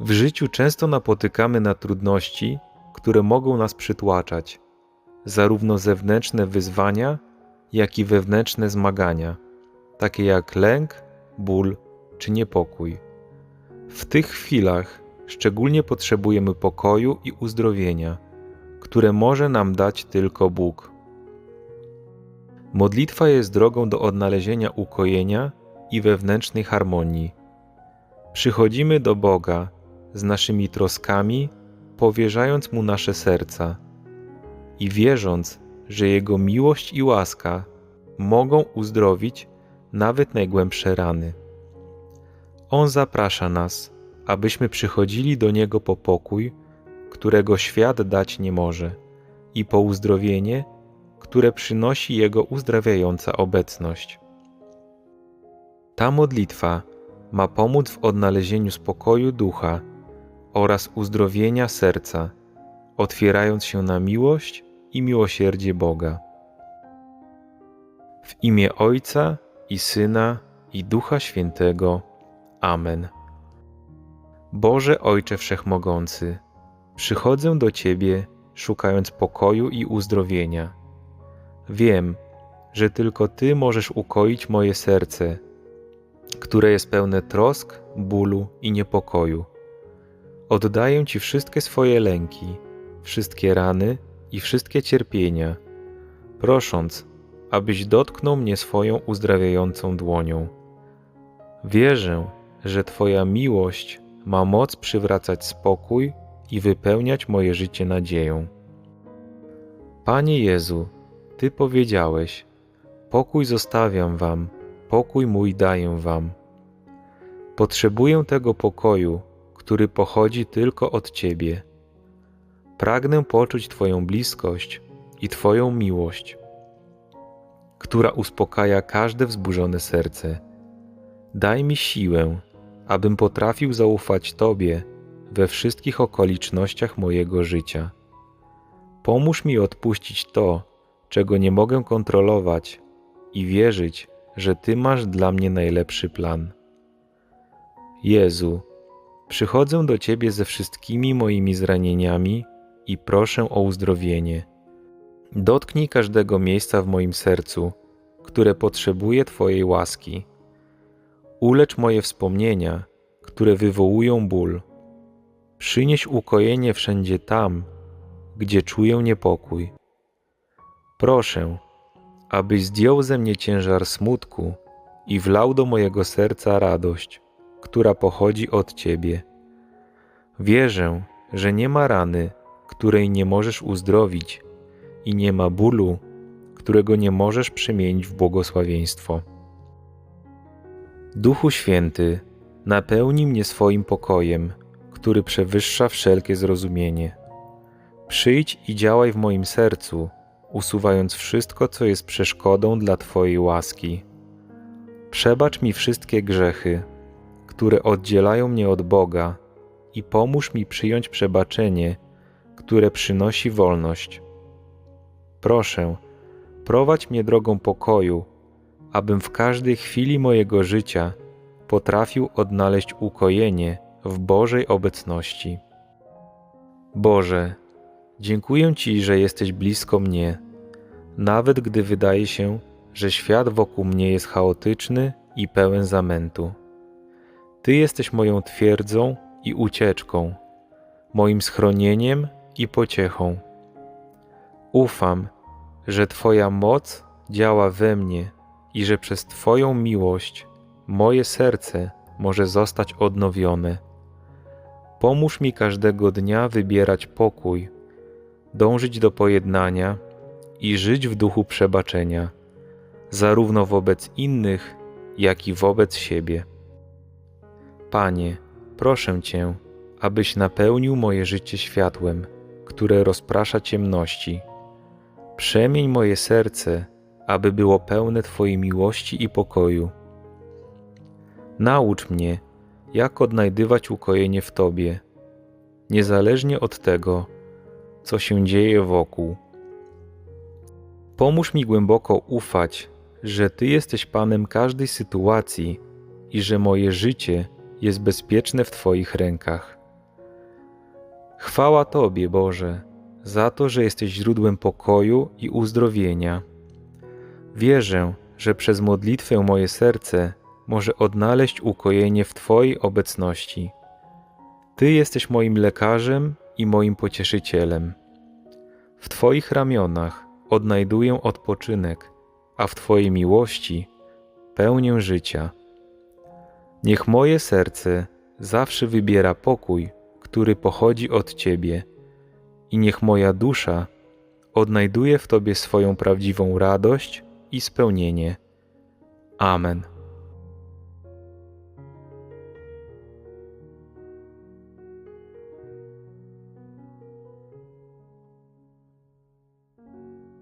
W życiu często napotykamy na trudności, które mogą nas przytłaczać, zarówno zewnętrzne wyzwania, jak i wewnętrzne zmagania, takie jak lęk, ból czy niepokój. W tych chwilach szczególnie potrzebujemy pokoju i uzdrowienia, które może nam dać tylko Bóg. Modlitwa jest drogą do odnalezienia ukojenia i wewnętrznej harmonii. Przychodzimy do Boga z naszymi troskami, powierzając Mu nasze serca i wierząc, że Jego miłość i łaska mogą uzdrowić nawet najgłębsze rany. On zaprasza nas, abyśmy przychodzili do Niego po pokój, którego świat dać nie może, i po uzdrowienie, które przynosi Jego uzdrawiająca obecność. Ta modlitwa ma pomóc w odnalezieniu spokoju ducha oraz uzdrowienia serca, otwierając się na miłość i miłosierdzie Boga. W imię Ojca i Syna i Ducha Świętego. Amen. Boże Ojcze Wszechmogący, przychodzę do Ciebie, szukając pokoju i uzdrowienia. Wiem, że tylko Ty możesz ukoić moje serce, które jest pełne trosk, bólu i niepokoju. Oddaję Ci wszystkie swoje lęki, wszystkie rany i wszystkie cierpienia, prosząc, abyś dotknął mnie swoją uzdrawiającą dłonią. Wierzę, że Twoja miłość ma moc przywracać spokój i wypełniać moje życie nadzieją. Panie Jezu, Ty powiedziałeś: Pokój zostawiam Wam, pokój mój daję Wam. Potrzebuję tego pokoju, który pochodzi tylko od Ciebie. Pragnę poczuć Twoją bliskość i Twoją miłość, która uspokaja każde wzburzone serce. Daj mi siłę, abym potrafił zaufać Tobie we wszystkich okolicznościach mojego życia. Pomóż mi odpuścić to, czego nie mogę kontrolować i wierzyć, że Ty masz dla mnie najlepszy plan. Jezu, przychodzę do Ciebie ze wszystkimi moimi zranieniami i proszę o uzdrowienie. Dotknij każdego miejsca w moim sercu, które potrzebuje Twojej łaski. Ulecz moje wspomnienia, które wywołują ból. Przynieś ukojenie wszędzie tam, gdzie czuję niepokój. Proszę, abyś zdjął ze mnie ciężar smutku i wlał do mojego serca radość, która pochodzi od Ciebie. Wierzę, że nie ma rany, której nie możesz uzdrowić, i nie ma bólu, którego nie możesz przemienić w błogosławieństwo. Duchu Święty, napełnij mnie swoim pokojem, który przewyższa wszelkie zrozumienie. Przyjdź i działaj w moim sercu, usuwając wszystko, co jest przeszkodą dla Twojej łaski. Przebacz mi wszystkie grzechy, które oddzielają mnie od Boga i pomóż mi przyjąć przebaczenie, które przynosi wolność. Proszę, prowadź mnie drogą pokoju, abym w każdej chwili mojego życia potrafił odnaleźć ukojenie w Bożej obecności. Boże, dziękuję Ci, że jesteś blisko mnie, nawet gdy wydaje się, że świat wokół mnie jest chaotyczny i pełen zamętu. Ty jesteś moją twierdzą i ucieczką, moim schronieniem i pociechą. Ufam, że Twoja moc działa we mnie i że przez Twoją miłość moje serce może zostać odnowione. Pomóż mi każdego dnia wybierać pokój, dążyć do pojednania i żyć w duchu przebaczenia, zarówno wobec innych, jak i wobec siebie. Panie, proszę Cię, abyś napełnił moje życie światłem, które rozprasza ciemności. Przemień moje serce, aby było pełne Twojej miłości i pokoju. Naucz mnie, jak odnajdywać ukojenie w Tobie, niezależnie od tego, co się dzieje wokół. Pomóż mi głęboko ufać, że Ty jesteś Panem każdej sytuacji i że moje życie jest bezpieczne w Twoich rękach. Chwała Tobie, Boże, za to, że jesteś źródłem pokoju i uzdrowienia. Wierzę, że przez modlitwę moje serce może odnaleźć ukojenie w Twojej obecności. Ty jesteś moim lekarzem i moim pocieszycielem. W Twoich ramionach odnajduję odpoczynek, a w Twojej miłości pełnię życia. Niech moje serce zawsze wybiera pokój, który pochodzi od Ciebie, i niech moja dusza odnajduje w Tobie swoją prawdziwą radość i spełnienie. Amen.